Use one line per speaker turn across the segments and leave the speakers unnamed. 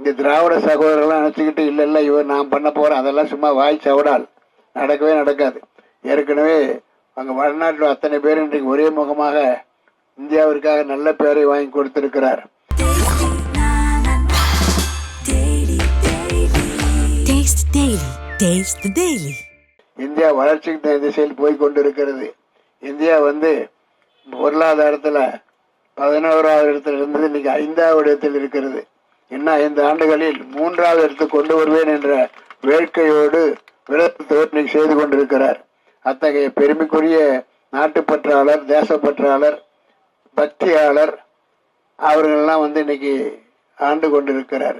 இந்த திராவிட சகோதரர்கள்லாம் நினச்சிக்கிட்டு இல்லை இல்லை இவர் நான் பண்ண போகிறேன் அதெல்லாம் சும்மா வாய் சவடால். நடக்கவே நடக்காது. ஏற்கனவே அங்கே வடநாட்டில் அத்தனை பேர் இன்றைக்கு ஒரே முகமாக இந்தியாவிற்காக நல்ல பெயரை வாங்கி கொடுத்திருக்கிறார். இந்தியா வளர்ச்சிக்கு திசையில் போய் கொண்டிருக்கிறது. இந்தியா வந்து பொருளாதாரத்தில் பதினோராவது இடத்தில் இருந்தது இன்னைக்கு ஐந்தாவது இடத்தில் இருக்கிறது. இன்னும் ஐந்து ஆண்டுகளில் மூன்றாவது இடத்து கொண்டு வருவேன் என்ற வேட்கையோடு விளக்கத்தோடு இன்னைக்கு செய்து கொண்டிருக்கிறார். அத்தகைய பெருமைக்குரிய நாட்டுப்பற்றாளர் தேசப்பற்றாளர் பக்தியாளர் அவர்களெல்லாம் வந்து இன்னைக்கு ஆண்டு கொண்டிருக்கிறார்.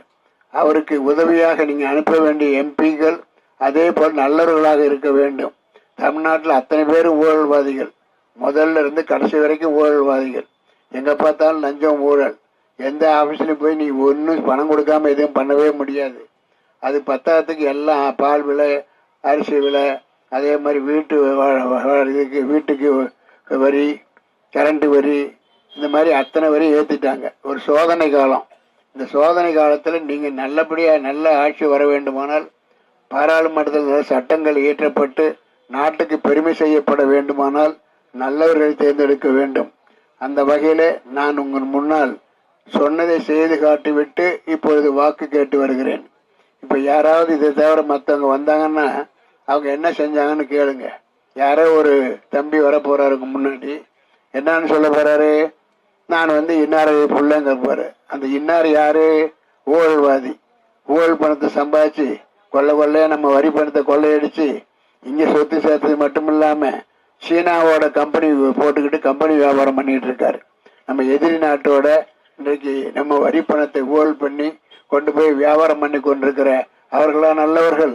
அவருக்கு உதவியாக நீங்கள் அனுப்ப வேண்டிய எம்பிக்கள் அதே போல் நல்லவர்களாக இருக்க வேண்டும். தமிழ்நாட்டில் அத்தனை பேரும் ஊழல்வாதிகள். முதல்ல இருந்து கடைசி வரைக்கும் ஊழல்வாதிகள். எங்கே பார்த்தாலும் லஞ்சம் ஊழல். எந்த ஆஃபீஸ்லையும் போய் நீ ஒன்றும் பணம் கொடுக்காம எதுவும் பண்ணவே முடியாது. அது பத்தாயிரத்துக்கு எல்லாம் பால் விலை அரிசி விலை அதே மாதிரி வீட்டு இதுக்கு வீட்டுக்கு வரி கரண்ட்டு வரி இந்த மாதிரி அத்தனை வரி ஏற்றிட்டாங்க ஒரு சோதனை காலம். இந்த சோதனை காலத்தில் நீங்கள் நல்லபடியாக நல்ல ஆட்சி வர வேண்டுமானால் பாராளுமன்றத்தில் நல்ல சட்டங்கள் இயற்றப்பட்டு நாட்டுக்கு பெருமை செய்யப்பட வேண்டுமானால் நல்லவர்களை தேர்ந்தெடுக்க வேண்டும். அந்த வகையில் நான் உங்கள் முன்னால் சொன்னதை செய்து காட்டிவிட்டு இப்பொழுது வாக்கு கேட்டு வருகிறேன். இப்போ யாராவது இதை தவிர மற்றவங்க வந்தாங்கன்னா அவங்க என்ன செஞ்சாங்கன்னு கேளுங்க. யாரோ ஒரு தம்பி வர போகிறாருக்கு முன்னாடி என்னன்னு சொல்ல போறாரு? நான் வந்து இன்னாரை புள்ளங்க இருப்பாரு அந்த இன்னார் யாரு? ஊழல்வாதி ஊழல் பணத்தை சம்பாதிச்சு கொள்ளை கொள்ளையா நம்ம வரி பணத்தை கொள்ளையடிச்சு இங்கே சொத்து சேர்த்தது மட்டும் இல்லாமல் சீனாவோட கம்பெனி போட்டுக்கிட்டு கம்பெனி வியாபாரம் பண்ணிகிட்டு இருக்காரு. நம்ம எதிரி நாட்டோட இன்றைக்கு நம்ம வரி பணத்தை ஊழல் பண்ணி கொண்டு போய் வியாபாரம் பண்ணி கொண்டிருக்கிற அவர்களா நல்லவர்கள்.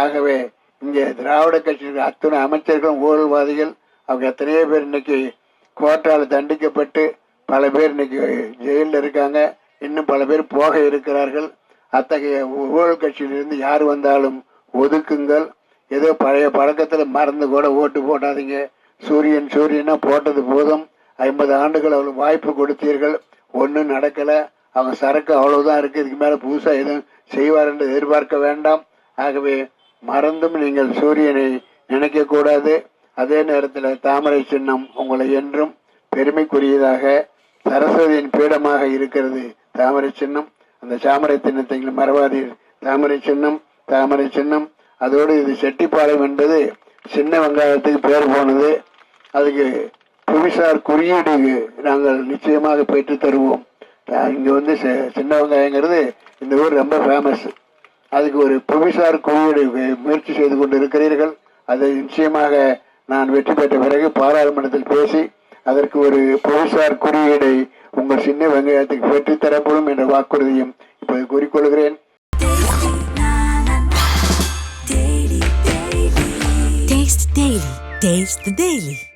ஆகவே இங்கே திராவிட கட்சியில் அத்தனை அமைச்சர்களும் ஊழல்வாதிகள் அவங்க எத்தனையோ பேர் இன்னைக்கு கோர்ட்டால் தண்டிக்கப்பட்டு பல பேர் இன்னைக்கு ஜெயிலில் இருக்காங்க. இன்னும் பல பேர் போக இருக்கிறார்கள். அத்தகைய ஊழல் கட்சியிலிருந்து யார் வந்தாலும் ஒதுக்குங்கள். ஏதோ பழைய பழக்கத்தில் மறந்து கூட ஓட்டு போடாதீங்க. சூரியன் சூரியனா போட்டது போதும். ஐம்பது ஆண்டுகள் அவளுக்கு வாய்ப்பு கொடுத்தீர்கள். ஒன்றும் நடக்கலை. அவங்க சரக்கு அவ்வளவுதான் இருக்கு. இதுக்கு மேலே புதுசாக எதுவும் செய்வார் என்று எதிர்பார்க்க வேண்டாம். ஆகவே மறந்தும் நீங்கள் சூரியனை நினைக்க கூடாது. அதே நேரத்தில் தாமரை சின்னம் உங்களை என்றும் பெருமைக்குரியதாக சரஸ்வதியின் பீடமாக இருக்கிறது. தாமரை சின்னம். அந்த தாமரை சின்னத்தை மறவாதீர். தாமரை சின்னம் தாமரை சின்னம். அதோடு இது செட்டிப்பாளையம் என்பது சின்ன வெங்காயத்துக்கு பேர் போனது. அதுக்கு புவிசார் குறியீடு நாங்கள் நிச்சயமாக பெற்று தருவோம். இங்கே வந்து சி- சின்ன வெங்காயங்கிறது இந்த ஊர் ரொம்ப ஃபேமஸ் அதுக்கு ஒரு புவிசார் குறியீடு முயற்சி செய்து கொண்டு இருக்கிறீர்கள் அதை நிச்சயமாக நான் வெற்றி பெற்ற பிறகு பாராளுமன்றத்தில் பேசி அதற்கு ஒரு புவிசார் குறியீடை உங்கள் சின்ன வெங்காயத்துக்கு பெற்று தரப்படும் என்ற வாக்குறுதியும் இப்போது கூறிக்கொள்கிறேன்.
Taste the Daily.